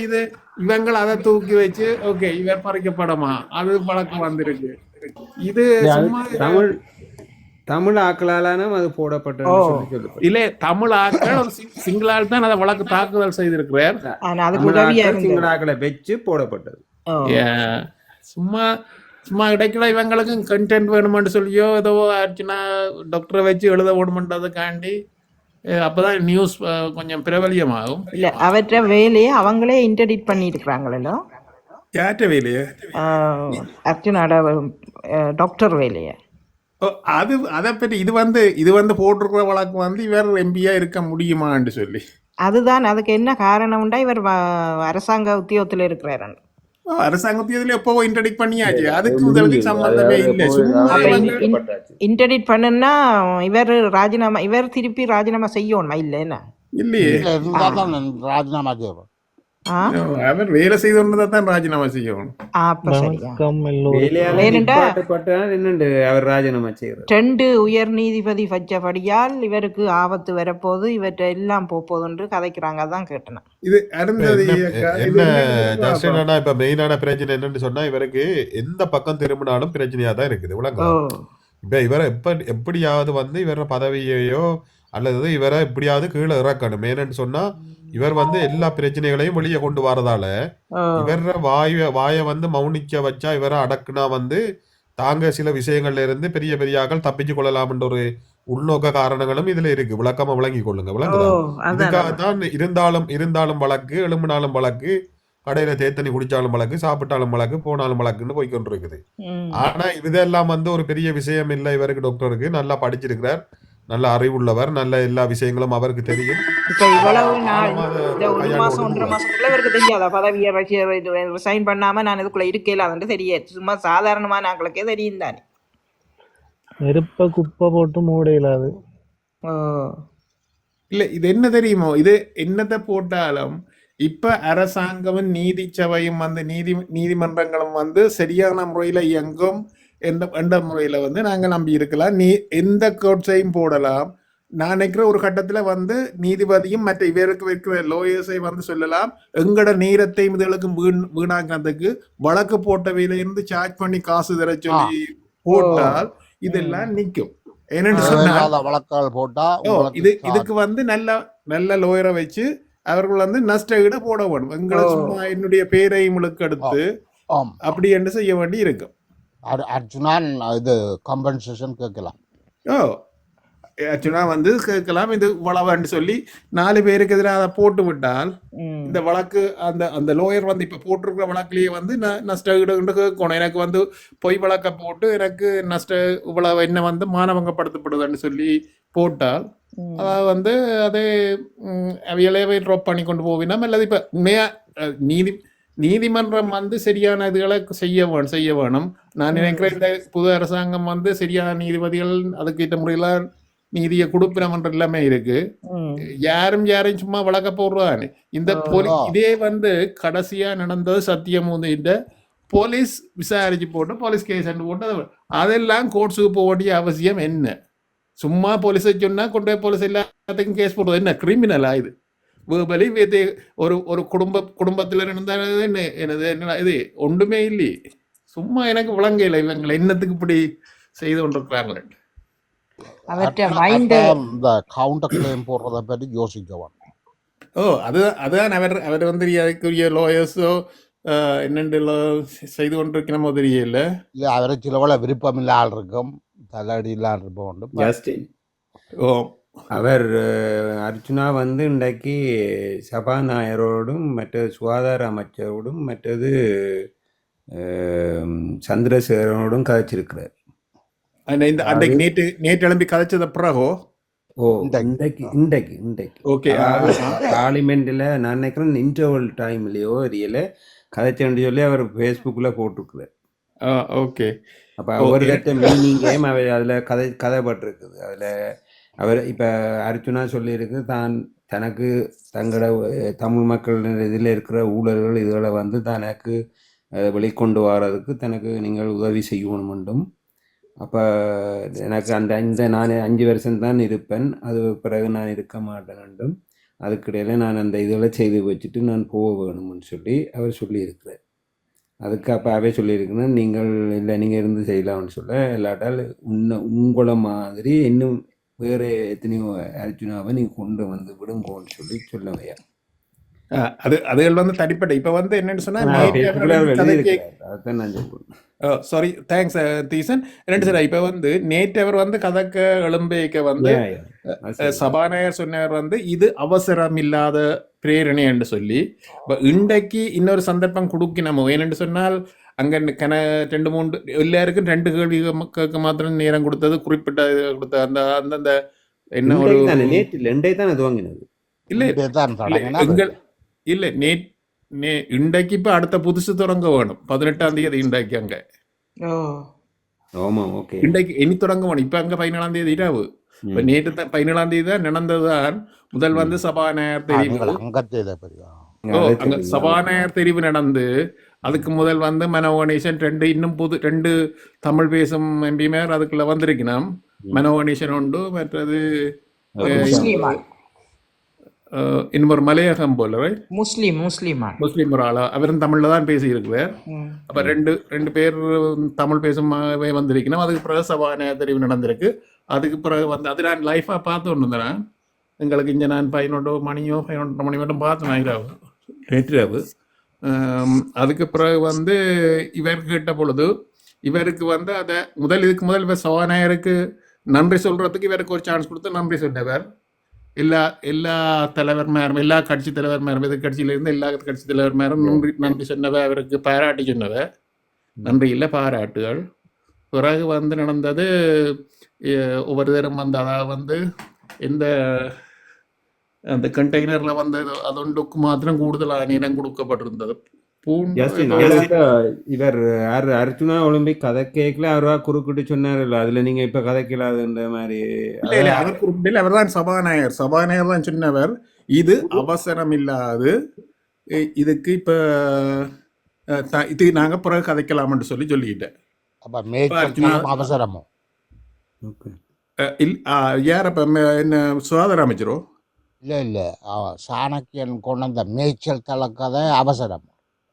இது இவங்கள் அதை தூக்கி வச்சு ஓகே இவர் பறிக்கப்படமா? அது பழக்கம் வந்திருக்கு. இது சும்மா தமிழ் தமிழ் ஆக்களாலும் அது போடப்பட்டது சொல்லி இல்ல தமிழ் ஆட்கள் ஒரு சிங்- சிங்கள ஆள் தான் அதை வழக்கு தாக்குதல் செய்திருக்கிறார். ஆக்கள் சிங்கள ஆக்களை வச்சு போடப்பட்டது. சும்மா சும்மா இடைக்கிட இவங்களுக்கும் கண்டென்ட் வேணுமென்று சொல்லியோ ஏதோ ஆச்சுன்னா டாக்டரை வச்சு எழுத வேணுமென்றதுக்காண்டி அஹ், அப்பதான் நியூஸ் கொஞ்சம் பிரபலியமாகும். இல்ல அவற்ற வேலையை அவங்களே இன்டர்டிட் பண்ணி இருக்கிறாங்களோ யாற்ற வேலையே அர்ஜுனோட டாக்டர் வேலையை. ஓ, அது அதை பற்றி இது வந்து இது வந்து போட்டிருக்கிற வழக்கு வந்து இவர் எம்பியா இருக்க முடியுமான்னு சொல்லி. அதுதான் அதுக்கு என்ன காரணம்டா இவர் வ- அரசாங்க உத்தியோகத்துல இருக்கிறாரு. ஓ, அரசாங்க உத்தியோகத்துல எப்போ இன்ட்ரடிக் பண்ணியாச்சு அதுக்கு முதலுக்கு சம்பந்தமே இல்லை இன்டர்டிட் பண்ணுன்னா இவர் ராஜினாமா இவர் திருப்பி ராஜினாமா செய்யணுமா இல்ல என்ன இல்லையே ராஜினாமா செய்வோம் அவர் வேலை செய்து ராஜினாமா செய்யணும் அவர் ராஜினாமா செய்யறது ரெண்டு உயர் நீதிபதி வச்சபடியால் இவருக்கு ஆபத்து வரப்போது இவற்றை எல்லாம் போப்போதுன்று கதைக்கிறாங்க அதான் கேட்டேன் இது அருந்ததி என்ன இப்ப மெயினான பிரச்சனை என்னன்னு சொன்னா இவருக்கு எந்த பக்கம் திரும்பினாலும் பிரச்சனையா தான் இருக்குது விளங்குதா இப்ப இவரை எப்ப எப்படியாவது வந்து இவர பதவியையோ அல்லது இவரை எப்படியாவது கீழே இறக்கணும். ஏன்னு சொன்னா இவர் வந்து எல்லா பிரச்சனைகளையும் வெளியே கொண்டு வரதால இவர வாய வாயை வந்து மௌனிக்க வச்சா இவரை அடக்குனா வந்து தாங்க சில விஷயங்கள்ல இருந்து பெரிய பெரிய ஆக்கள் தப்பிச்சு கொள்ளலாம்ன்ற ஒரு உள்நோக்க காரணங்களும் இதுல இருக்கு. விளக்கமா விளங்கி கொள்ளுங்க. விளங்குதா? இதுக்காகத்தான் இருந்தாலும் இருந்தாலும் வழக்கு எழும்பினாலும் வழக்கு கடையில தேத்தனி குடிச்சாலும் வழக்கு சாப்பிட்டாலும் வழக்கு போனாலும் வழக்குன்னு போய்க்கொண்டு இருக்குது. ஆனா இதெல்லாம் வந்து ஒரு பெரிய விஷயம் இல்லை. இவருக்கு டாக்டருக்கு நல்லா படிச்சிருக்கிறார். நல்ல அறிவுள்ளவர் நல்ல எல்லா விஷயங்களும் அவருக்கு தெரியும். அது ரிசைன் பண்ணாம நான் இதுக்குள்ள இருக்கலாதுன்னு தெரியாது. சும்மா சாதாரணமா நாங்களுக்கே தெரியும் தானே. நெருப்ப குப்பை போட்டு மூட இயலாது ஓ. இல்ல இது என்ன தெரியுமோ? இது என்னத்தை போட்டாலும் இப்ப அரசாங்கமும் நீதி சபையும் வந்து நீதி நீதிமன்றங்களும் வந்து சரியான முறையில இயங்கும். எந்த எந்த முறையில வந்து நாங்க நம்பி இருக்கலாம். நீ எந்த கோட்ஸையும் போடலாம். நான் நினைக்கிற ஒரு கட்டத்துல வந்து நீதிபதியும் மற்ற இவருக்கு வைக்கிற லோயர்ஸை வந்து சொல்லலாம். எங்கட நேரத்தையும் இதுகளுக்கு வீண் வீணாக்கிறதுக்கு வழக்கு போட்டவையில இருந்து சார்ஜ் பண்ணி காசு தர சொல்லி போட்டால் இதெல்லாம் நிக்கும். என்னன்னு சொன்னா தேவையில்லாத வழக்குகள் போட்டா இது. இதுக்கு வந்து நல்ல நல்ல லோயரை வச்சு அவர்கள் வந்து நஷ்ட ஈட போட வேணும். எங்களை. சும்மா என்னுடைய பேரை உங்களுக்கு எடுத்து ஆம். அப்படி என்று செய்ய வேண்டி இருக்கும். அர்- அர்ஜுனான் இது கம்பன்சேஷன் கேட்கலாம் ஓ ஆக்சுவலா வந்து கேட்கலாம் இது வளவன்னு சொல்லி நாலு பேருக்கு எதிராக அதை போட்டு விட்டால். இந்த வழக்கு அந்த அந்த லோயர் வந்து இப்ப போட்டிருக்கிற வழக்குலயே வந்து ந- நஷ்ட கேட்கணும் எனக்கு வந்து பொய் வழக்க போட்டு எனக்கு நஷ்ட இவ்வளவு என்ன வந்து மானவங்கப்படுத்தப்படுதுன்னு சொல்லி போட்டால். அதாவது வந்து அதே அவைகளே ட்ராப் பண்ணி கொண்டு போவினோம் அல்லது இப்போ உண்மையா நீதி நீதிமன்றம் வந்து சரியான இதுகளை செய்ய வேணும் செய்ய வேணும். நான் நினைக்கிறேன் இந்த புது அரசாங்கம் வந்து சரியான நீதிபதிகள் அதுக்கேற்ற முறையில் நீதியை கொடுப்பினமன்ற எல்லாமே இருக்கு. யாரும் யாரையும் சும்மா வழக்க போடுறான்னு இந்த போலி ஆ. இதே வந்து கடைசியா நடந்தது சத்தியமூதின்ற போலீஸ் விசாரிச்சு போட்டு போலீஸ் கேஸ் போட்டு அது- அதெல்லாம் கோர்ட்ஸுக்கு போக வேண்டிய அவசியம் என்ன? சும்மா போலீஸை சொன்னா கொண்டு போய் போலீஸ் எல்லாத்துக்கும் கேஸ் போடுறது என்ன? கிரிமினலா இது? வேர்பலி இது ஒரு ஒரு குடும்ப குடும்பத்துல இருந்தால் என்ன என்னது என்ன இது? ஒன்றுமே இல்லையே. சும்மா எனக்கு விளங்கல இவங்களை என்னத்துக்கு இப்படி செய்து அப்ப இந்த கவுண்டர் கிளைம் போடுறத பற்றி யோசிக்கணும் ஓ அது அதுதான் அவர் அவர் வந்து அதுக்குரிய லோயர்ஸோ என்னென்று செய்து கொண்டிருக்கணுமோ தெரியல. இல்ல அவரை சிலவள விருப்பம் இல்ல ஆள் இருக்கும் இருப்போம் உண்டு. ஜஸ்டின் ஓ அவர் அர்ச்சுனா வந்து இன்றைக்கு சபாநாயகரோடும் மற்றது சுகாதார அமைச்சரோடும் மற்றது சந்திரசேகரனோடும் கதைச்சிருக்கிறார். இந்த அன்றைக்கு நேற்று நேற்று எழும்பி கதைச்சத பிறகோ? ஓ இன்றைக்கு. இன்றைக்கு இன்றைக்கு. ஓகே பார்லிமெண்ட்டில் நான் நினைக்கிறேன் இன்டர்வல் டைம்லேயோ தெரியல கதைச்சேன்னு சொல்லி அவர் ஃபேஸ்புக்கில் போட்டிருக்கிறார். ஓகே. அப்போ கட்ட மீனிங்கையும் அவர் அதில் கதை கதைப்பட்டிருக்குது. அதில் அவர் இப்போ அர்ச்சுனா சொல்லியிருக்கு தான் தனக்கு தங்களோட தமிழ் மக்கள் இதில் இருக்கிற ஊழல்கள் இதுகளை வந்து தனக்கு வெளிக்கொண்டு வர்றதுக்கு தனக்கு நீங்கள் உதவி செய்யணும் வேண்டும் அப்போ எனக்கு அந்த இந்த நான் அஞ்சு வருஷம் தான் இருப்பேன். அது பிறகு நான் இருக்க மாட்டேன் வேண்டும் அதுக்கிடையில் நான் அந்த இதெல்லாம் செய்து வச்சுட்டு நான் போக வேணும்னு சொல்லி அவர் சொல்லியிருக்கிறார். அதுக்கு அப்போ அவே சொல்லியிருக்கிறேன் நீங்கள் இல்லை நீங்கள் இருந்து செய்யலாம்னு சொல்ல இல்லாட்டால் உன்னை உங்களை மாதிரி இன்னும் வேறு எத்தனையோ அர்ஜுனாவை நீங்கள் கொண்டு வந்து விடுங்கோன்னு சொல்லி சொல்லவையா? அஹ், அது அதுகள் வந்து தனிப்பட்ட இப்ப வந்து என்னன்னு சொன்னா நான் நேற்று ஃபேஸ்புக்கில் அவர் அவர்கள் கதைக்கு எழுதியிருக்கிறார் அதைத்தான் நான் சொல்கிறேன் சாரி தேங்க்ஸ் தீசன். ரெண்டு சார் இப்ப வந்து நேற்று அவர் வந்து கதக்க எழும்பேக்க வந்து. சபாநாயகர் சொன்னவர் வந்து இது அவசரம் இல்லாத பிரேரணை என்று சொல்லி இப்ப இன்றைக்கு இன்னொரு சந்தர்ப்பம் கொடுக்கணுமோ ஏனென்று சொன்னால் அங்க கன ரெண்டு மூன்று எல்லாருக்கும் ரெண்டு கேள்வி கேட்க மாத்திரம் நேரம் கொடுத்தது குறிப்பிட்ட கொடுத்த அந்த அந்தந்த என்ன ஒரு இன்றைக்கு தானே நேற்று இல்லை இன்றைக்கு தானே துவங்கினது இல்ல தான் இல்ல இல்ல நே நே இன்றைக்கு இப்ப அடுத்த புதுசு தொடங்க வேணும். பதினெட்டாம் தேதி இன்றைக்கு அங்க. ஓ. ஆமாம் ஓகே இன்றைக்கு இனி தொடங்க வேணும். இப்ப அங்க பதினேழாம் தேதி இரவு. இப்ப நேற்று தான் பதினேழாம் தேதி தான் நடந்ததுதான் முதல் வந்து சபாநாயகர் தெரிவு. ஓ அங்க சபாநாயகர் தெரிவு நடந்து அதுக்கு முதல் வந்து மனோ கணேசன் ரெண்டு இன்னும் புது ரெண்டு தமிழ் பேசும் எம்பிமார் அதுக்குள்ள வந்திருக்கணும் மனோ கணேசன் உண்டு மற்றது இன்னும் ஒரு மலையகம் போல right? முஸ்லீம் முஸ்லீமா முஸ்லீம் ஒரு ஆளா? அவரும் தமிழ்ல தான் பேசியிருக்கிறார். ம். அப்ப ரெண்டு ரெண்டு பேர் தமிழ் பேசும் அவை வந்திருக்கணும் அதுக்கு பிறகு சபாநாயகர் தெரிவு நடந்திருக்கு. அதுக்கு பிறகு வந்து அது நான் லைஃபாக பார்த்து ஒன்று இருந்தேன் எங்களுக்கு இங்கே நான் பதினொன்று மணியோ பதினொன்றரை மணி மட்டும் பார்த்தேன் இரவு நேற்றிரவு ஆம், அதுக்கு பிறகு வந்து இவர் கேட்ட பொழுது இவருக்கு வந்து அதை முதல் இதுக்கு முதல் இவர் சபாநாயகருக்கு நன்றி சொல்றதுக்கு இவருக்கு ஒரு சான்ஸ் கொடுத்து நன்றி சொன்னவர். எல்லா எல்லா தலைவர்மாரும் எல்லா கட்சி தலைவர்மாரும் எதிர்கட்சியில கட்சியிலிருந்து எல்லா கட்சி தலைவர்மாரும் நன்றி நன்றி சொன்னவ அவருக்கு பாராட்டி சொன்னவ நன்றி இல்லை பாராட்டுகள். பிறகு வந்து நடந்தது ஒவ்வொரு தரம் வந்து அதாவது வந்து எந்த அந்த கண்டெய்னர்ல வந்து அதொண்டுக்கு மாத்திரம் கூடுதலாக நேரம் கொடுக்கப்பட்டிருந்தது. பூண்டு ஜஸ்டின் இவர் யார் அர்ஜுனா ஒலிம்பிக் கதை கேட்கல அவரா குறுக்கிட்டு சொன்னார் இல்ல அதுல நீங்க இப்ப கதைக்கலாதுன்ற மாதிரி. இல்ல அவர் குறிப்பிட்டு அவர் தான் சபாநாயகர். சபாநாயகர் தான் சொன்னவர். இது அவசரம் இல்லாது இதுக்கு இப்ப இது நாங்க பிறகு கதைக்கலாம்னு சொல்லி சொல்லிக்கிட்டேன். அப்ப மேய்ச்சல் அவசரமோ? Okay. அஹ், இல் அஹ், யார் அப்ப என்ன சுகாதார அமைச்சரோ? இல்ல இல்ல. சாணக்கியன் கொண்டு வந்த மேய்ச்சல் தளக்கதை அவசரம்.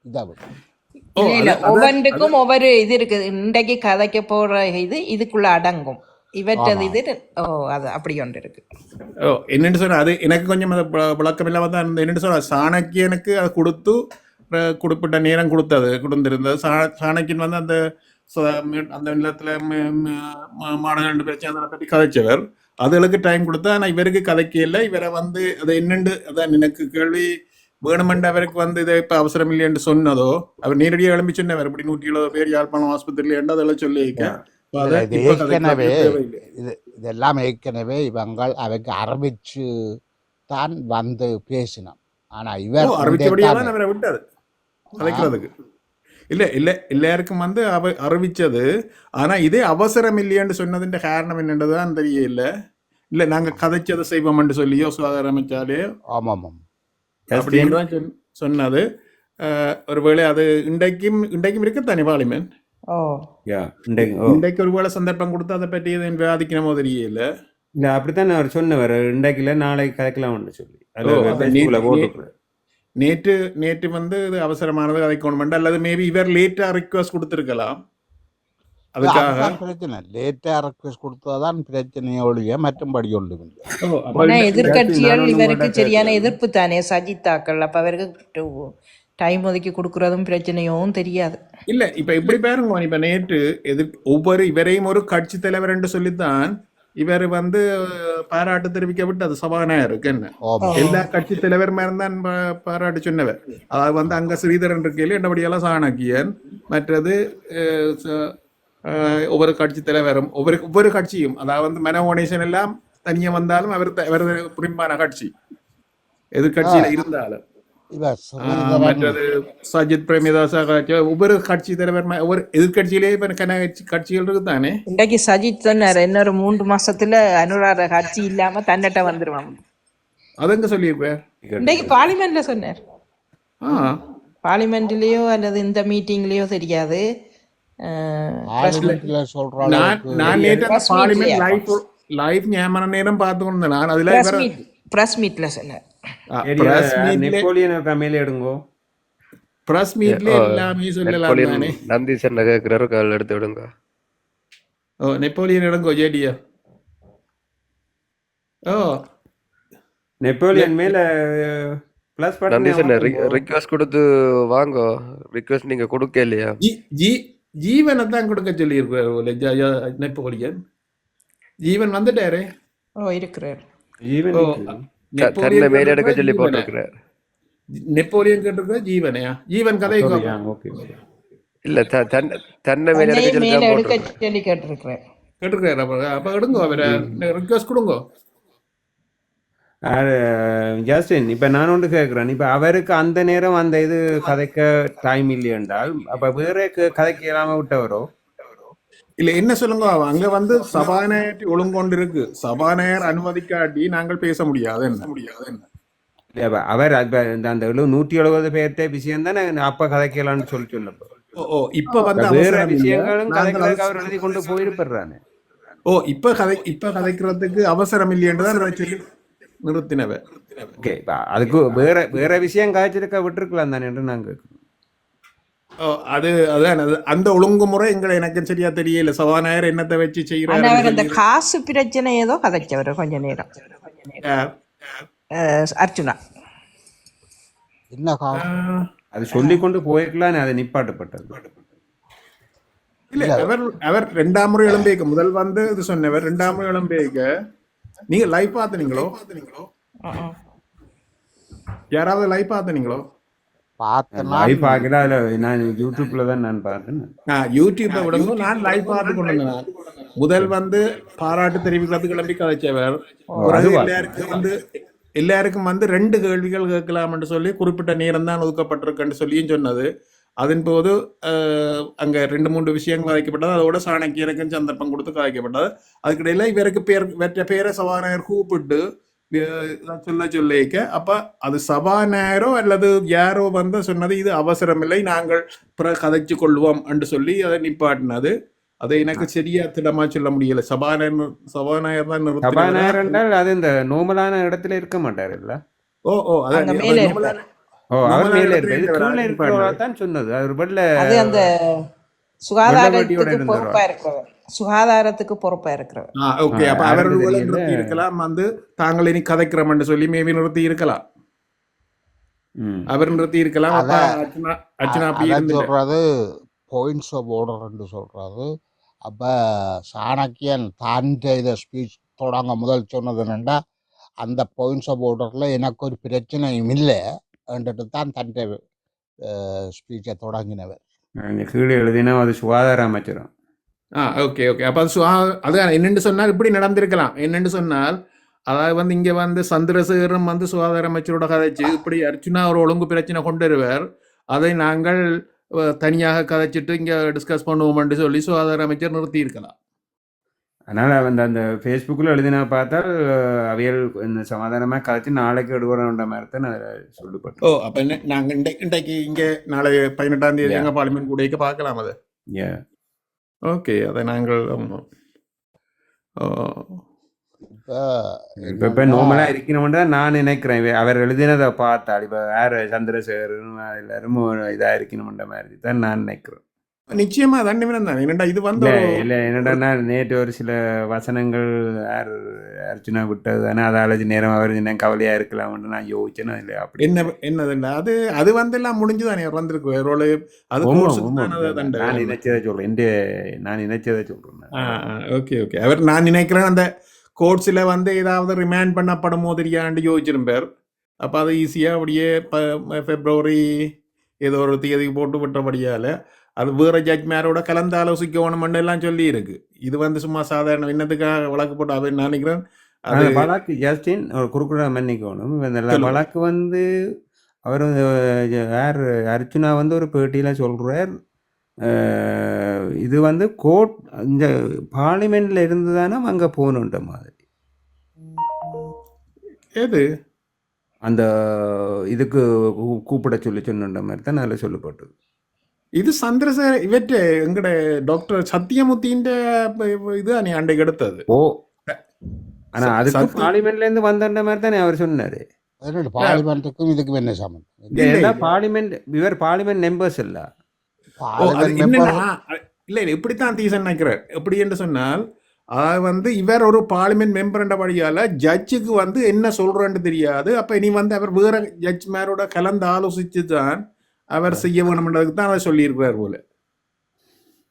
இதை ஒவ்வொன்றுக்கும் ஒவ்வொரு இது இருக்குது. இன்றைக்கு கதைக்க போற இது இதுக்குள்ள அடங்கும். இவற்றது. இது ஓ அது அப்படி ஒன்று இருக்கு. ஓ என்னன்னு சொன்ன அது எனக்கு கொஞ்சம் அது விள- விளக்கம் இல்லாம தான் இருந்தது. என்னன்னு சொன்ன சாணக்கியனுக்கு அது கொடுத்து குறிப்பிட்ட நேரம் கொடுத்தது கொடுத்திருந்தது. சா சாணக்கியன் வந்து அந்த அந்த நிலத்துல ம- ம- ம- மாடு ரெண்டு பிரச்சனை பற்றி கதைச்சவர். அதுகளுக்கு டைம் கொடுத்தா ஆனால் இவருக்கு கதைக்கல இவரை வந்து அது என்னண்டு? அதான் எனக்கு கேள்வி வேணுமென்று அவருக்கு வந்து இதை இப்போ அவசரம் இல்லைன்னு சொன்னதோ அவர் நேரடியாக எழும்பி சொன்னவர் இப்படி நூற்றி எழுபது பேர் யாழ்ப்பாணம் ஆஸ்பத்திரியில் அதெல்லாம் சொல்லி வைக்க அப்ப அதை இது கதைக்க ஏற்கனவே இதெல்லாம் ஏற்கனவே இவங்கள் அவைக்கு அறிவிச்சு தான் வந்து பேசினோம். ஆனா இவர் தான் அவரை விட்டாரு. கதைக்கிறதுக்கு. இல்ல இல்ல எல்லாருக்கும் வந்து அவ அறிவிச்சது. ஆனா இதே அவசரம் இல்லையான்னு சொன்னதுன்ற காரணம் என்னன்றதுதான் தெரியல. இல்ல நாங்க கதைச்சதை செய்வோம்னு சொல்லியோ சுகாதார அமைச்சாலே ஆமாம் ஆமாம் அப்படின்னு சொன்னது ஒருவேளை அது இன்றைக்கும் இன்றைக்கும் இருக்கத்தானே ஓ. இன்றைக்கு ஒருவேளை சந்தர்ப்பம் கொடுத்து அதை பற்றி எதுவும் விவாதிக்கணுமோ தெரியல. இல்ல அப்படித்தான் அவர் சொன்னவர். இன்றைக்குல நாளைக்கு கதைக்கலாம்னு சொல்லி. நேற்று நேற்று வந்து இது அவசரமானது கதைக்கணும் அல்லது மேபி இவர் லேட்டா ரிக்வஸ்ட் கொடுத்திருக்கலாம். அதுக்காக பிரச்சனை. லேட்டா ரெக்வஸ்ட் கொடுத்ததான் பிரச்சனையை ஒழிய மற்றும்படி ஒன்றும் இல்லை. ஓ, அப்ப ஆனா இந்த- எதிர்கட்சிகள் இவருக்கு சரியான. எதிர்ப்பு தானே சஜித்தாக்கள் அப்ப அவருக்கு டைம் ஒதுக்கி கொடுக்கறதும் பிரச்சனையும் தெரியாது. இல்ல இப்ப இப்படி பாருங்க இப்ப நேற்று எதிர் ஒவ்வொரு இவரையும் ஒரு கட்சி தலைவர் என்று சொல்லித்தான் இவர் வந்து பாராட்டு தெரிவிக்கப்பட்டது சபாநாயகருக்கு என்ன? எல்லா கட்சி தலைவர் தான் பாராட்டு சொன்னவர். அதாவது வந்து அங்க ஸ்ரீதரன் இருக்கையில் என்னபடியெல்லாம் சாணக்கியன் மற்றது ஒவ்வொரு கட்சி தலைவரும் ஒவ்வொரு ஒவ்வொரு கட்சியும் அதாவது வந்து மனோகணேசன் எல்லாம் தனியா வந்தாலும் அவர் அவர் புரிம்பான கட்சி. எதிர்கட்சியில இருந்தாலும். மற்றது சஜித் பிரேமதாசா கட்சி ஒவ்வொரு கட்சி தலைவர் ஒவ்வொரு எதிர்கட்சியிலேயே இப்ப கன கட்சி- கட்சிகள் இருக்குதானே? இன்றைக்கு சஜித் சொன்னார் இன்னொரு மூன்று மாசத்துல அனுராத கட்சி இல்லாம தன்னட்ட வந்துருவான். அதங்க சொல்லியிருப்பேன் இன்றைக்கு பார்லிமெண்ட்ல சொன்னார். ஆ. பார்லிமெண்ட்லயோ அல்லது இந்த மீட்டிங்லயோ தெரியாது. நான் நேற்று பார்லிமெண்ட்? லைவ் லைவ் ஞாபகம் நேரம் பார்த்து கொண்டு நான் அதுல பிரஸ் மீட்ல மீட்ல நெப்போலியன் மேலே எடுங்கோ. பிரஸ் மீட்ல எல்லாமே சொல்லலாம் நெப்போலியன் தானே நந்தி சென்ன கேட்கிறாரு கால் எடுத்து விடுங்க. ஓ நெப்போலியன் ஜேடியா. ஓ. நெப்போலியன் மேல பிளஸ் நந்தி சென்ன பட்டன் ரிக்வஸ்ட் கொடுத்து வாங்க. ரிக்வஸ்ட் நீங்க கொடுக்க இல்லையா? ஜி ஜீவனை தான் கொடுக்க சொல்லியிருக்காரு நெப்போலியன். ஜீவன் வந்துட்டாரே. ஓ இருக்கிறார். தன்னை நெப்போலியன் மேல் எடுக்க கேட்டிருக்கா சொல்லி போட்டிருக்கிறார். நெப்போலியன் கேட்டிருக்கா ஜீவனையா? ஜீவன் கதை ஓகே இல்ல தன்னை தன்னை மேல் எடுக்க தன்னையும் சொல்லி கேட்டிருக்கிறேன் கேட்டிருக்காரு அப்ப. அப்ப எடுங்கோ அவரை. ரிக்வஸ்ட் கொடுங்கோ. ஜஸ்டின் இப்ப நான் ஒன்று கேட்கிறேன். இப்ப அவருக்கு அந்த நேரம் அந்த இது கதைக்க டைம் இல்லை என்றால் அப்ப வேற கதைக்க இல்லாம விட்டவரோ? இல்ல என்ன சொல்லுங்க? அங்க வந்து சபாநாயகர் ஒழுங்கொண்டு இருக்கு சபாநாயகர் அனுமதிக்காட்டி நாங்கள் பேச முடியாது என்ன? முடியாது என்ன அவர் அந்த நூற்றி எழுபது பேர்த்த விஷயம் தானே அப்ப கதைக்கலாம்னு சொல்லி சொன்னப்போ. ஓ இப்ப வந்து வேற. விஷயங்களும் கதைக்கிறதுக்கு அவர் எழுதி கொண்டு போயிருப்படுறானே ஓ இப்ப கதை இப்ப கதைக்கிறதுக்கு அவசரம் இல்லையன்றதான் சொல்லி நிறுத்தினவ ஓகே அதுக்கு வேற வேற விஷயம் காய்ச்சிருக்க விட்டுருக்கலாம் தானே என்று நாங்க அது அதான் அது அந்த ஒழுங்குமுறை எங்களை எனக்கு சரியா தெரியல. சபாநாயகர் என்னத்தை வச்சு அவர் அந்த செய்யறாரு காசு பிரச்சனை ஏதோ கதைச்சவர் கொஞ்ச நேரம். அர்ச்சுனா என்ன அது சொல்லி கொண்டு போயிருக்கலாம் அது நிப்பாட்டப்பட்டது. இல்ல அவர் அவர் ரெண்டாம் முறை இளம்பேக்க முதல் வந்து இது சொன்னவர் ரெண்டாம் முறை இளம்பேக்க நீங்க லைவ் பார்த்தனீங்களோ? யாராவது லைவ் பார்த்தனீங்களோ? பார்த்தனா லைவ் பார்க்கல அதுல நான் யூடியூப்ல தான் நான் பார்த்தேன் ஆ, யூடியூப்பை விடுங்க நான் லைவ் பார்த்து கொண்டு வந்தேன் நான். முதல் வந்து பாராட்டு தெரிவிக்கிறது கிளம்பி கதைச்சவர்? எல்லாருக்கும் வந்து எல்லாருக்கும் வந்து ரெண்டு கேள்விகள் கேட்கலாம்னு சொல்லி குறிப்பிட்ட நேரம் தான் ஒதுக்கப்பட்டிருக்குன்னு சொல்லியும் சொன்னது. அதன் போது அஹ், அங்க ரெண்டு மூன்று விஷயங்கள் கதைக்கப்பட்டது அதோட சாணக்கியருக்கும் சந்தர்ப்பம் கொடுத்து கதைக்கப்பட்டது அதுக்கிடையில இவருக்கு பேர் வெற்ற பேரை சபாநாயகர் கூப்பிட்டு சொல்ல சொல்லிக்க. அப்ப அது சபாநாயகரோ அல்லது யாரோ வந்து சொன்னது இது அவசரமில்லை நாங்கள் பிறகு கதைச்சு கொள்வோம் என்று சொல்லி அதை நிப்பாட்டினது. அதை எனக்கு சரியா திடமா சொல்ல முடியல. சபாநாயகர் சபாநாயகர் தான்? சபாநாயகர் என்றால் அது இந்த நோமலான இடத்துல இருக்க மாட்டார் இல்ல ஓ ஓ அதான். ஓ அவர் மேல இருப்பாரு. தான் சொன்னது. அவர் வெள்ளவட்டியோட சுகாதாரத்துக்கு. பொறுப்பா இருக்கிறவர். சுகாதாரத்துக்கு பொறுப்பா இருக்கிறவர். ஆ ஓகே. அப்ப அவர்கள். நிறுத்தி இருக்கலாம் வந்து தாங்கள் இனி கதைக்கிறோம்னு சொல்லி மேபி நிறுத்தி இருக்கலாம். அவர் நிறுத்தி இருக்கலாம் சொல்றது பாயிண்ட்ஸ் ஆஃப் ஆர்டர்ன்னு சொல்றது அப்ப சாணக்கியன் தான் செய்த ஸ்பீச் தொடங்க முதல் சொன்னது என்னண்டா அந்த பாயிண்ட்ஸ் ஆஃப் ஆர்டர்ல எனக்கு ஒரு பிரச்சனையும் இல்லை என்றுட்டு தான் தன் ஸ்பீச்சை தொடங்கினவர். இந்த கீழே எழுதினா அது சுகாதார அமைச்சரும். ஆ ஓகே ஓகே. அப்போ அது சுகா அது என்னென்று சொன்னால் இப்படி நடந்திருக்கலாம். என்னென்று சொன்னால் அதாவது வந்து இங்கே வந்து சந்திரசேகரம் வந்து சுகாதார அமைச்சரோட கதைச்சு இப்படி அர்ச்சுனா ஒரு ஒழுங்கு பிரச்சனை கொண்டு வருவார் அதை நாங்கள் தனியாக கதைச்சிட்டு இங்கே டிஸ்கஸ் பண்ணுவோம்னு சொல்லி சுகாதார அமைச்சர் நிறுத்தி இருக்கலாம் அதனால அந்த அந்த ஃபேஸ்புக்கில் எழுதினா பார்த்தால் அவியல் இந்த சமாதானமாக கதைச்சு நாளைக்கு எடுவரன்ற மாதிரி தான் அதில் சொல்லப்பட்டு ஓ அப்ப என்ன நாங்க இன்றை- இன்றைக்கு இங்க நாளை பதினெட்டாம் தேதி Yeah. எங்க பார்லிமெண்ட் கூடைக்கு பார்க்கலாம் அதை. Yeah. ஓகே அதை நாங்கள் இப்ப இப்போ நார்மலாக இருக்கணும்னு தான் நான் நினைக்கிறேன். அவர் எழுதினதை பார்த்தால் இப்போ யார் சந்திரசேகரன் எல்லாரும் இதாக இருக்கணும்ன்ற மாதிரி தான் நான் நினைக்கிறேன். நிச்சயமா தண்டிமனம் தான். என்னடா இது வந்து இல்லை என்னடா நேற்று ஒரு சில வசனங்கள் அர்ஜுனா விட்டது தானே அதை அழைச்சி நேரம் அவர் என்ன கவலையாக இருக்கலாம்னு நான் யோசிச்சேன் இல்லை அப்படி. என்ன என்னதுண்டா அது அது வந்து எல்லாம் முடிஞ்சுதானே வந்திருக்கு ரோலு அது அதை நான் நினைச்சதை சொல்றேன். எந்த நான் நினைச்சதை சொல்றேன். ஓகே ஓகே அவர் நான் நினைக்கிறேன் அந்த கோர்ட்ஸில் வந்து ஏதாவது ரிமாண்ட் பண்ணப்படும் போதிரியாண்டு யோசிச்சிருப்பார் அப்போ அது ஈஸியாக அப்படியே ப பிப்ரவரி ஏதோ ஒரு தேதி போட்டு விட்டபடியால் அது வேற ஜட்ஜ்மேரோட கலந்து ஆலோசிக்கணும்னு எல்லாம் சொல்லி இருக்கு இது வந்து சும்மா சாதாரண என்னத்துக்காக வழக்கு போட்டு அவன் நான் நினைக்கிறேன். அது வழக்கு ஜஸ்டின் ஒரு குறுக்குற மன்னிக்கணும். இந்த. வழக்கு வந்து அவர் யார் அர்ச்சுனா வந்து ஒரு பேட்டியில் சொல்றார். அஹ், இது வந்து கோர்ட் இந்த பார்லிமெண்ட்ல இருந்து தானே அங்கே போகணுன்ற மாதிரி. எது? அந்த இதுக்கு கூப்பிட சொல்லி சொன்ன மாதிரி தான் அதில் சொல்லப்பட்டது. இது சந்திரசேகர் இவற்றை எங்கட டாக்டர் சத்தியமூர்த்தியின் இது நீ அன்றைக்கு எடுத்தது ஓ ஆனா அதுக்கு சத்தி- பார்லிமெண்ட்ல இருந்து வந்த மாதிரி தானே அவர் சொன்னாரு பார்லிமெண்ட்டுக்கும் இதுக்கும் என்ன பார்லிமெண்ட் இவர் பார்லிமெண்ட் மெம்பர்ஸ் இல்ல ஓ அது பார்லிமெண்ட் என்னன்னா மெம்பர் இல்ல இல்ல இப்படித்தான் தீசன் நினைக்கிறார் எப்படி என்று சொன்னால் அது வந்து இவர் ஒரு பார்லிமெண்ட் மெம்பர்ன்ற வழியால ஜட்ஜுக்கு வந்து என்ன சொல்றேன்னு தெரியாது அப்ப இனி வந்து அவர் வேற ஜட்ஜ் மேரோட கலந்து ஆலோசிச்சு தான் அவர் செய்ய வேணும்ன்றதுக்கு தான் அதை சொல்லியிருக்கிறார் போல.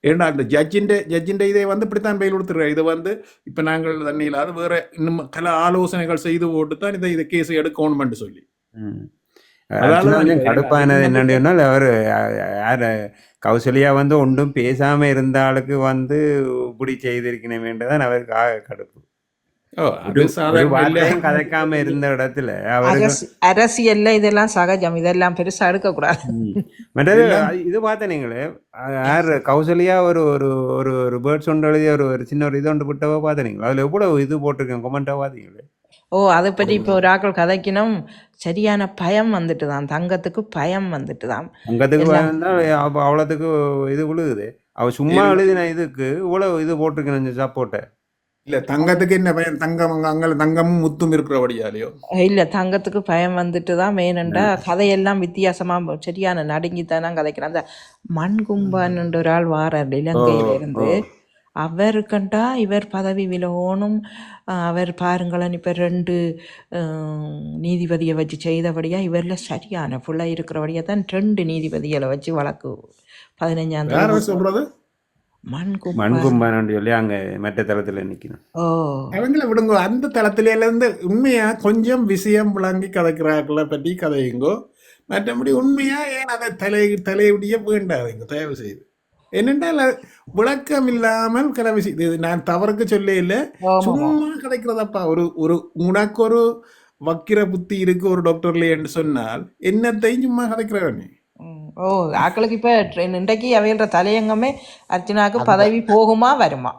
ஏன்னா அந்த ஜட்ஜிண்ட ஜட்ஜிண்ட இதை வந்து இப்படித்தான் பெயில் கொடுத்துருக்காரு இதை வந்து இப்போ நாங்கள் தண்ணி இல்லாத வேற இன்னும் பல ஆலோசனைகள் செய்து போட்டு தான் இதை இதை கேஸ் எடுக்கணும்னு சொல்லி. கடுப்பானது என்னன்னு சொன்னால் அவர் யார் கௌசல்யா வந்து ஒன்றும் பேசாமல் இருந்தாளுக்கு வந்து இப்படி செய்திருக்கணுமேன்றதான் அவருக்கு ஆக கடுப்பு. கதைக்காம இருந்த இடத்துல அரசியல்ல இதெல்லாம் சகஜம் இதெல்லாம் பெருசா எல்லாம் அது- இது பார்த்தேன் நீங்களே யார் கௌசல்யா ஒரு ஒரு ஒரு ஒரு பேர்ட்ஸ் ஒன்று எழுதி ஒரு ஒரு சின்ன ஒரு இது ஒன்று விட்டவோ பார்த்தீங்களா அதில் எவ்வளவு இது போட்டிருக்கேன் கொமெண்ட்டாக பார்த்தீங்களே ஓ அதை பற்றி இப்போ ஒரு ஆக்கள் கதைக்கணும் சரியான பயம் வந்துட்டு தான் தங்கத்துக்கு பயம் வந்துட்டு தான் வந்தா அப்போ அவ்வளோத்துக்கு இது விழுகுது அவ சும்மா எழுதின இதுக்கு இவ்வளவு இது போட்டிருக்கேன் சப்போர்ட்டை இல்ல தங்கத்துக்கு என்ன பயம்? தங்கம் அங்க தங்கமும் முத்தும் இருக்கிறபடியாலையோ இல்ல தங்கத்துக்கு பயம் வந்துட்டு தான் வேணுண்டா கதையெல்லாம் வித்தியாசமா சரியான நடுங்கித்தானே கதைக்கிறேன். அந்த மண்கும்பான் ஒரு ஆள் வாரார் இலங்கையில இருந்து அவருக்கண்டா இவர் பதவி விலகணும். அவர் பாருங்களேன் இப்ப ரெண்டு நீதிபதியை வச்சு செய்தபடியா இவர்ல சரியான புள்ள இருக்கிறபடியா தான் ரெண்டு நீதிபதிகளை வச்சு வழக்கு பதினஞ்சாம் தேதி மண்கும்பா மண்கும்பான்னு சொல்லி அங்கே மெட்ட தளத்தில் நிற்கணும் ஓ. அவங்கள விடுங்க அந்த தளத்தில இருந்து உண்மையா கொஞ்சம் விஷயம் விளங்கி கதைக்கிறாக்களை பற்றி கதையுங்கோ. மற்றபடி உண்மையா ஏன் அதை தலை தலையுடைய வேண்டாதுங்க தயவு செய்து. என்னென்றால் விளக்கம் இல்லாமல் விஷயம் இது நான் தவறுக்கு சொல்ல இல்லை. சும்மா கிடைக்கிறதப்பா ஒரு ஒரு உனக்கு ஒரு வக்கிர புத்தி இருக்கு ஒரு டாக்டர்ல என்று சொன்னால் என்னத்தையும் சும்மா ம். ஓ ஆக்களுக்கு இப்ப இன்றைக்கு அவையிற தலையங்கமே அர்ச்சனாக்கு பதவி போகுமா வருமா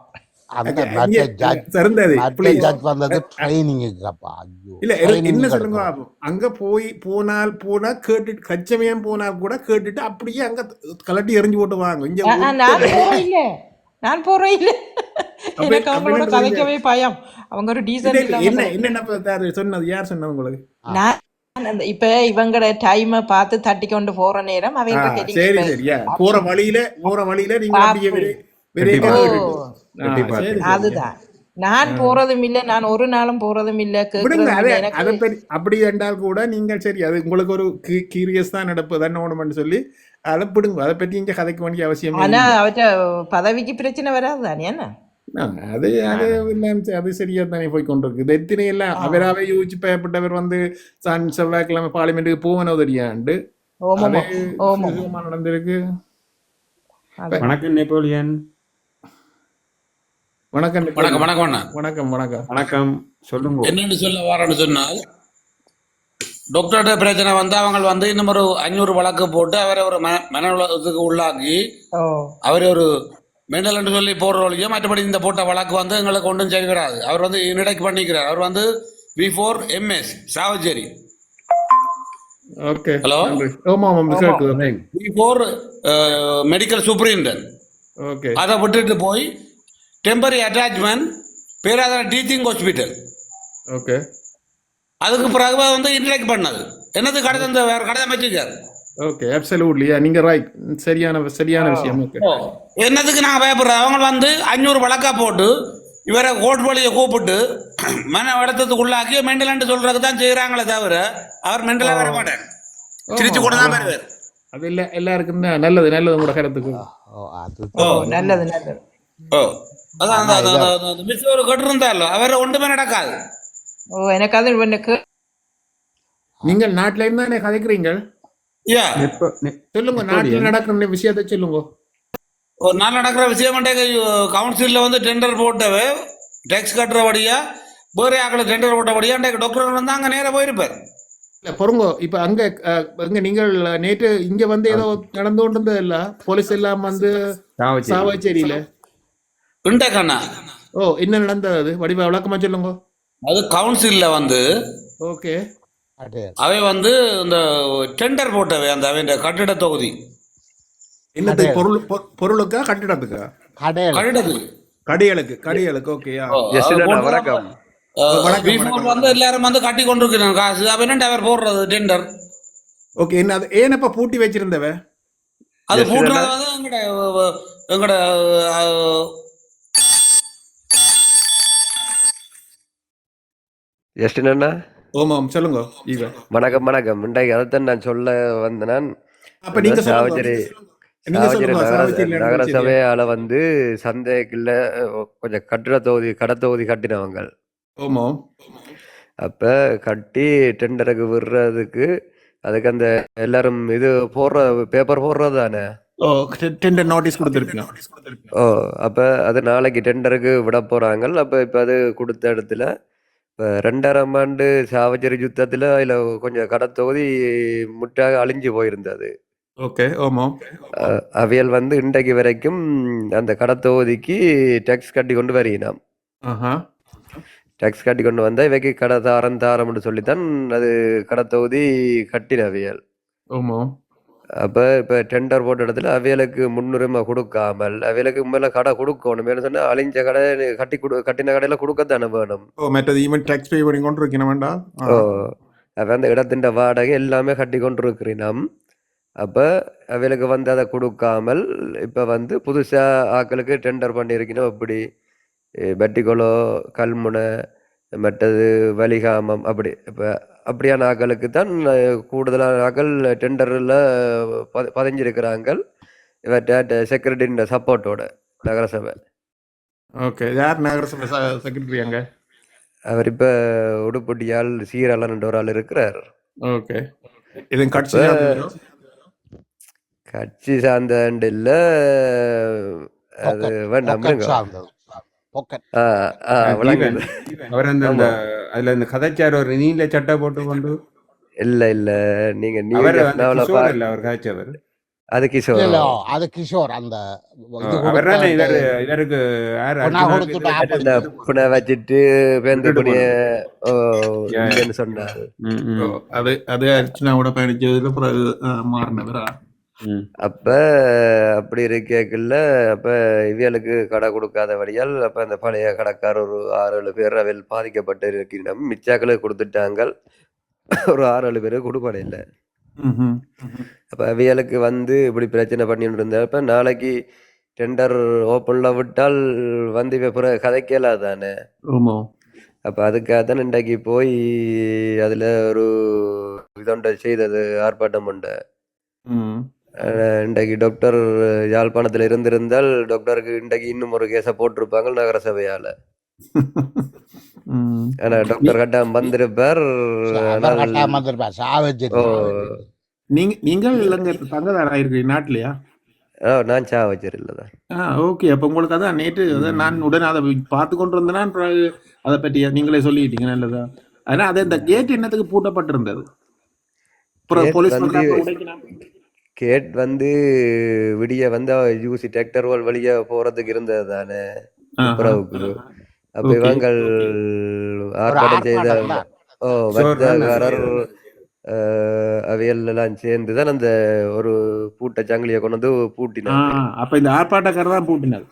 அங்க போய் போனால் போனா கேட்டுட்டு கச்சமயம் போனா கூட கேட்டுட்டு அப்படியே அங்க கலட்டி எறிஞ்சு போட்டு வாங்க இங்க நான் போறேன் இல்ல எனக்கு அவங்களோட கதைக்கவே பயம் அவங்க ஒரு இல்லாம என்ன என்ன சொன்னது யார் சொன்னது உங்களுக்கு இப்ப இவங்களோட டைமை பார்த்து தட்டி கொண்டு போற நேரம் அவங்க சரி சரியா போற வழியில போற வழியில நீங்க சரி சரி அதுதான். நான். போறதும் இல்ல நான் ஒரு நாளும் போறதும் இல்ல அப்படி என்றால் கூட நீங்கள் சரி அது உங்களுக்கு ஒரு கீரியஸ் தான் நடப்பு தானே ஓணுமென்னு சொல்லி அதை பிடுங்க அதை பற்றி இங்க கதைக்க வேண்டிய அவசியமே ஆனா அவற்ற பதவிக்கு பிரச்சனை வராது தானே அது அது எல்லாம் அது சரியா தானே போய் கொண்டிருக்கு எத்தனை எல்லாம். அவராவே யோசிச்சு பயப்பட்டவர் வந்து சன் செவ்வாய்க்கிழமை பார்லிமெண்ட்டுக்கு போவனோ தெரியாண்டு நடந்திருக்கு வணக்கம் நெப்போலியன் வணக்கம் வணக்கம் வணக்கம் வணக்கம் வணக்கம் வணக்கம் சொல்லுங்க என்னன்னு சொல்ல வரேன்னு சொன்னால் டாக்டர்கிட்ட பிரச்சனை வந்து அவங்க வந்து இன்னும் ஒரு அஞ்சூறு வழக்கு போட்டு அவரை ஒரு மன மன உலகத்துக்கு உள்ளாக்கி அவரை ஒரு மெண்டல் சொல்லி போடுற வழியோ மற்றபடி இந்த போட்ட வழக்கு வந்து எங்களுக்கு ஒன்றும் வராது அவர் வந்து இன்டெக்ட் பண்ணிக்கிறார். அவர் வந்து before MS Chavakachcheri. Okay. Hello? கேட்குது பிஃபோர் மெடிக்கல் சூப்பரிண்டன்ட் ஓகே. அதை விட்டுட்டு போய் temporary attachment Peradeniya teaching hospital okay. அதுக்கு பிறகு வந்து இன்டெக்ட் பண்ணது. என்னது கடை இந்த வேற கடை வச்சுக்கார் ஓகே அப்சல்யூட்லி நீங்க ரைட் சரியான சரியான விஷயம். என்னதுக்கு நான் பயப்படுறேன்? அவங்க வந்து அஞ்சூறு வழக்கா போட்டு இவரை கோட் வழியை கூப்பிட்டு மன வருத்தத்துக்குள்ளாக்கி மெண்டலன்ட்டு சொல்றதுக்கு தான் செய்கிறாங்களே தவிர அவர் மெண்டலாக வர மாட்டார் சிரிச்சு கூட தான் வருவார். அது இல்ல எல்லாருக்கும் நல்லது நல்லது உங்களோட கருத்துக்கு நல்லது நல்லது. ஓ அதான் மிஸ் ஒரு கட்டிருந்தாலும் அவர் ஒன்றுமே நடக்காது. ஓ எனக்கு அது நீங்கள் நாட்டில இருந்து தானே நெ- சொல்லுங்க நாட்டில் நடக்கிற விஷயத்தை சொல்லுங்க. ஒரு நாள் நடக்கிற விஷயம் கவுன்சிலில் வந்து டெண்டர் போட்டவே டேக்ஸ் கட்டுறபடியா வேறு ஆக்களை டெண்டர் போட்டபடியா அன்றைக்கு டாக்டர் வந்து அங்கே நேராக போயிருப்பார். இல்ல பொறுங்கோ இப்ப அங்க அங்க நீங்கள் நேற்று இங்க வந்து ஏதோ நடந்து கொண்டு இருந்தது இல்ல போலீஸ் எல்லாம் வந்து சாவச்சேரி. சாவச்சேரியில? இன்டேக்கண்ணா ஓ என்ன நடந்தது? வடிவா விளக்கமா சொல்லுங்க. அது கவுன்சிலில் வந்து ஓகே. அவை வந்து இந்த டெண்டர் போட்டவை அந்த அவன் கட்டிட தொகுதி. என்னது பொருள் பொருளுக்கா கட்டிடத்துக்கா? கட்டிடத்துக்கு. கடிகளுக்கு கடிகளுக்கு ஓகேயா வணக்கம். பீஃபோர் வந்து எல்லாரும் வந்து கட்டி கொண்டிருக்கிறாங்க. காசு அப்ப என்ன அவர் போடுறது டெண்டர் ஓகே என்ன அது ஏனப்ப பூட்டி வச்சிருந்தவ? அது போட்டுறது? வந்து எங்கட எங்கட அஹ், ஜஸ்ட் என்னன்னா? ஓமாம் சொல்லுங்க. வணக்கம் வணக்கம். இன்றைக்கு அதைத்தான் நான் சொல்ல வந்த நான் அப்ப நீங்க சொல்லுங்க சாவச்சேரி சாவச்சேரி நகர நகர? சபையால வந்து சந்தைக்குள்ள கொஞ்சம் கட்டிட தொகுதி கடை தொகுதி கட்டினவங்க அப்ப கட்டி டெண்டருக்கு விடுறதுக்கு அதுக்கு அந்த எல்லாரும் இது போடுற பேப்பர் போடுறது தானே? ஓ டெண்டர் நோட்டீஸ் கொடுத்துருக்கீங்க ஓ அப்ப அது நாளைக்கு டெண்டருக்கு விட போறாங்க. அப்ப இப்ப அது கொடுத்த இடத்துல இப்ப ரெண்டாயிரம் ஆண்டு சாவச்சேரி யுத்தத்துல அதுல கொஞ்சம் கடத்தொகுதி முற்றாக அழிஞ்சு போயிருந்தது. ஓகே அஹ் அவியல் வந்து இன்றைக்கு வரைக்கும் அந்த கடத்தொகுதிக்கு டேக்ஸ் கட்டி கொண்டு வருகினாம். ஆஹா. டேக்ஸ் கட்டி கொண்டு வந்தா இவைக்கு கடை தாரம் தாரம்னு சொல்லித்தான் அது கடத்தொகுதி கட்டின அவியல். ஓமாம் அப்ப இப்ப டெண்டர் போட்ட இடத்துல அவியலுக்கு முன்னுரிமை கொடுக்காமல் அவியலுக்கு மேல கடை கொடுக்கணும். ஏன்னு சொன்னா அழிஞ்ச கடை கட்டி கொடு கட்டின கடையில கொடுக்கத்தானே வேணும். ஓ மற்றது ஈவன் டேக்ஸ் பே பண்ணி கொண்டு இருக்கணும் வேண்டாம். ஓ அப்ப அந்த இடத்தின் வாடகை எல்லாமே கட்டி கொண்டிருக்கிறோம் அப்ப அவைகளுக்கு வந்து அதை கொடுக்காமல் இப்ப வந்து புதுசா ஆட்களுக்கு டெண்டர் பண்ணியிருக்கணும் அப்படி பெட்டிக்குளோ கல்முனை மற்றது வலிகாமம் அப்படி. இப்போ அப்படியான ஆட்களுக்கு தான் கூடுதலான ஆட்கள் டெண்டரில் பதிஞ்சிருக்கிறாங்க இவற்ற செக்ரட்டரியின் சப்போர்ட்டோட நகரசபை. ஓகே யார் நகரசபை செக்ரட்டரி அங்க? அவர் இப்போ உடுப்பட்டியால் சீரலன் ஒரு ஆள் இருக்கிறார். ஓகே. இது கட்சி கட்சி சார்ந்த இல்ல அது வேண்டாம் அவர் அந்த அதுல இந்த கதைச்சார் ஒரு நீல சட்டை போட்டு கொண்டு இல்ல இல்ல. நீங்க நியூ அவர் இல்ல அவர் காய்ச்சவர் அது கிஷோர்? இல்ல அது கிஷோர். அந்த இவருக்கு புனை வச்சிட்டு விட்டுட்டு புனிய சொன்னார். அது அது அர்ச்சனாவோட பயணிச்சதுல மாறினவரா? ம். அப்ப அப்படி இருக்கேக்குள்ள அப்ப இவியலுக்கு கடை கொடுக்காதபடியால் அப்ப அந்த பழைய கடைக்காரர் ஒரு ஆறு ஏழு பேர் அவையில் பாதிக்கப்பட்டு இருக்கின்றோம் மிச்சாக்களுக்கு கொடுத்துட்டாங்க ஒரு ஆறு ஏழு பேருக்கு கொடுப்படை இல்லை. ம்ஹும். அப்ப அவியலுக்கு வந்து இப்படி பிரச்சனை பண்ணிட்டு இருந்தப்ப நாளைக்கு டெண்டர் ஓப்பன்ல விட்டால் வந்து இப்ப பிறகு கதைக்கல தானே. ஆமா. அப்ப அதுக்காக தான் இன்றைக்கு போய் அதுல ஒரு இதொண்ட செய்தது ஆர்ப்பாட்டம் உண்டு இன்றைக்கு டாக்டர் யாழ்ப்பாணத்தில் இருந்திருந்தால் டாக்டருக்கு இன்றைக்கு இன்னும் ஒரு கேஸை போட்டிருப்பாங்க நகரசபையால ம். ஆனா டாக்டர் கட்டாம வந்திருப்பார் நீங்க நீங்கள் இலங்கை தங்கதாரா இருக்கிறீங்க நாட்டிலையா? நான் சா வச்சிருந்ததான் ஆ ஓகே. அப்போ உங்களுக்கு அதான் நேற்று அதான் நான் உடனே அதை பார்த்து கொண்டு வந்தேன்னா அதை பற்றி நீங்களே சொல்லிட்டீங்க நல்லதா. ஆனால் அது இந்த கேட் என்னத்துக்கு பூட்டப்பட்டிருந்தது? போலீஸ் கேட் வந்து விடிய வந்து யூசி டிராக்டர் வழியா போறதுக்கு இருந்தது தானே? துப்புரவுக்கு அப்ப. இவங்கள் ஆர்ப்பாட்டம் செய்த. ஓ Sure, வர்த்தகரர் நான் அவியல் எல்லாம் சேர்ந்து தான் அந்த ஒரு பூட்ட சங்கிலியை கொண்டு வந்து ஆ பூட்டினாங்க அப்ப இந்த ஆர்ப்பாட்டக்காரர் தான் பூட்டினது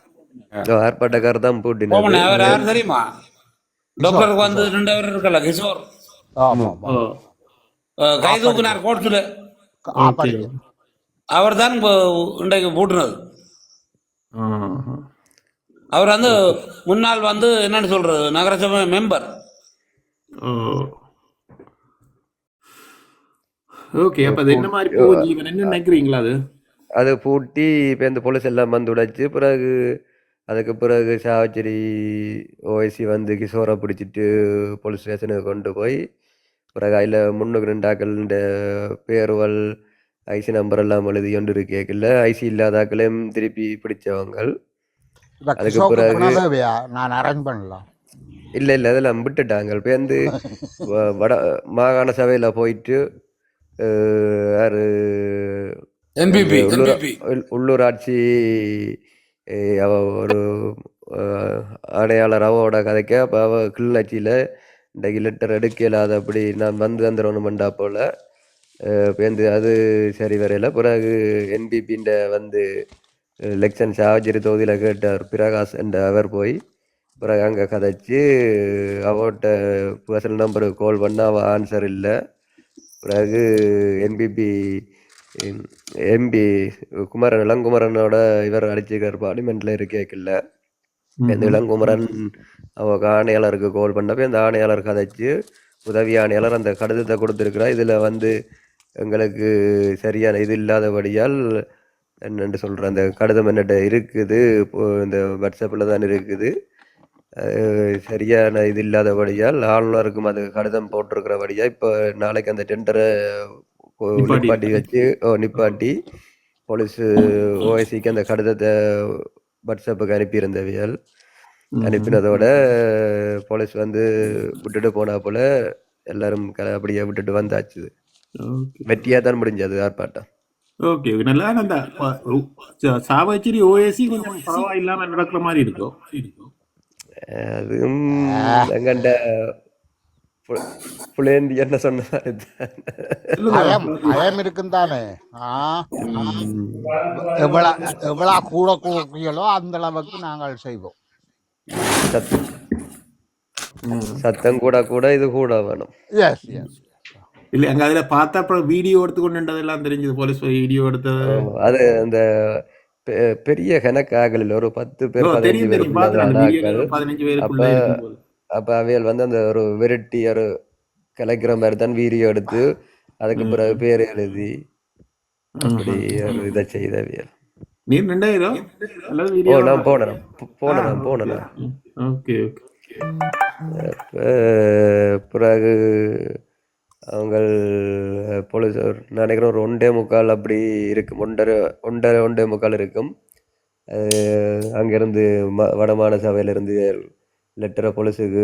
ஓ, ஆர்ப்பாட்டக்காரர் தான் பூட்டினாங்க ஓமனே அவர் யார் தெரியுமா? டாக்டருக்கு வந்து ரெண்டு பேர் இருக்கல கிஷோர். ஆமா கை தூக்குனார் அவர் தான் இன்றைக்கு பூட்டினது. அவர் வந்து முன்னாள் வந்து என்னன்னு சொல்றது நகரசபை மெம்பர் ஓகே அப்ப அது என்ன மாதிரி ஜீவன் என்ன நினைக்கிறீங்களா அது? அதை பூட்டி இப்போ இந்த போலீஸ் எல்லாம் வந்து உடைச்சு பிறகு அதுக்கு பிறகு சாவச்சேரி ஓஎஸ்சி வந்து கிஷோரை பிடிச்சிட்டு போலீஸ் ஸ்டேஷனுக்கு கொண்டு போய் பிறகு அதில் முன்னுக்கு ரெண்டாக்களின் பேருவல் ஐசி நம்பர் எல்லாம் எழுதி கொண்டு இருக்கேக்கில்ல ஐசி இல்லாதாக்களையும் திருப்பி பிடிச்சவங்க இப்ப அதுக்கு பிறகு- நான் அரேஞ்ச் பண்ணலாம் இல்லை இல்லை அதெல்லாம் விட்டுட்டாங்க. பேருந்து வ- வட மாகாண சபையில் போயிட்டு யாரு? உள்ளூராட்சி அவ ஒரு ஆணையாளர் அவவோட கதைக்க அப்போ அவ கிளிநொச்சியில் இன்றைக்கு லெட்டர் எடுக்க இயலாத அப்படி நான் வந்து வந்துடணும் பண்ணா போல. பேருந்து அது சரி வரையில. பிறகு என்பிபின்ற வந்து எலெக்ஷன் சாவச்சேரி தொகுதியில் கேட்டார். பிரகாஷ் என்ற அவர் போய் பிறகு அங்கே கதைச்சு அவட்ட பர்சனல் நம்பருக்கு கால் பண்ணால் அவள் ஆன்சர் இல்லை. பிறகு என்பிபி எம்பி குமரன் இளங்குமரனோட இவர் அடிச்சுக்கார் பார்லிமெண்ட்டில் இருக்கேக்கில்ல இந்த இளங்குமரன் அவ ஆணையாளருக்கு கால் பண்ணப்போ அந்த ஆணையாளர் கதைச்சு உதவி ஆணையாளர் அந்த கடிதத்தை கொடுத்துருக்குறா இதில் வந்து எங்களுக்கு சரியான இது இல்லாதபடியால் என்னென்று சொல்கிறேன் அந்த கடிதம் என்னட்ட இருக்குது இந்த வாட்ஸ்அப்பில் தான் இருக்குது. சரியான இது இல்லாதபடியால் ஆளுநருக்கும் அது கடிதம் போட்டிருக்கிறபடியா இப்போ நாளைக்கு அந்த டெண்டரை நிப்பாட்டி. வச்சு நிப்பாட்டி போலீஸ் ஓஐசிக்கு அந்த கடிதத்தை வாட்ஸ்அப்புக்கு அனுப்பியிருந்தவியல் அனுப்பினதோட போலீஸ் வந்து விட்டுட்டு போனா போல எல்லாரும் க- அப்படியே விட்டுட்டு வந்தாச்சு. வெற்றியா தான் முடிஞ்சது ஆர்ப்பாட்டம் ஓகே நல்லா அந்த சாவச்சேரி ஓஏசி கொஞ்சம் பரவாயில்லாம நடக்கிற மாதிரி இருக்கும் அதுவும் எங்கண்ட புலேந்தி என்ன சொன்ன பயம் இருக்கும் தானே? ஆ எவ்வளோ எவ்வளோ கூட கொடுக்கிறீங்களோ அந்த அளவுக்கு நாங்கள் செய்வோம். சத்தம் கூட கூட இது கூட வேணும். எஸ் எஸ் இல்ல அங்க அதுல பார்த்தா அப்புறம் வீடியோ எடுத்து கொண்டுன்றதெல்லாம் தெரிஞ்சது போலீஸ் வீடியோ எடுத்தது. அது அந்த பெரிய கணக்கு ஆகல ஒரு பத்து பேர் பதினஞ்சு பேருக்குள்ள அப்ப- அவையல் வந்து அந்த ஒரு விரட்டி ஒரு கலைக்கிற மாதிரி தான் வீடியோ எடுத்து அதுக்கு பிறகு பேர் எழுதி அப்படி ஒரு இதை செய்தவியல் நீ ரெண்டாயிரம் அல்லது ஓ நான் போனேன் போனேன் போனேன் ஓகே ஓகே பிறகு அவங்கள் பொழுது ஒரு நினைக்கிறேன் ஒரு ஒன்றே முக்கால் அப்படி இருக்கும். ஒன்றரை ஒன்றரை ஒன்றே முக்கால் இருக்கும். அங்கேருந்து ம வடமாநில சபையிலேருந்து லெட்டரை போலீஸுக்கு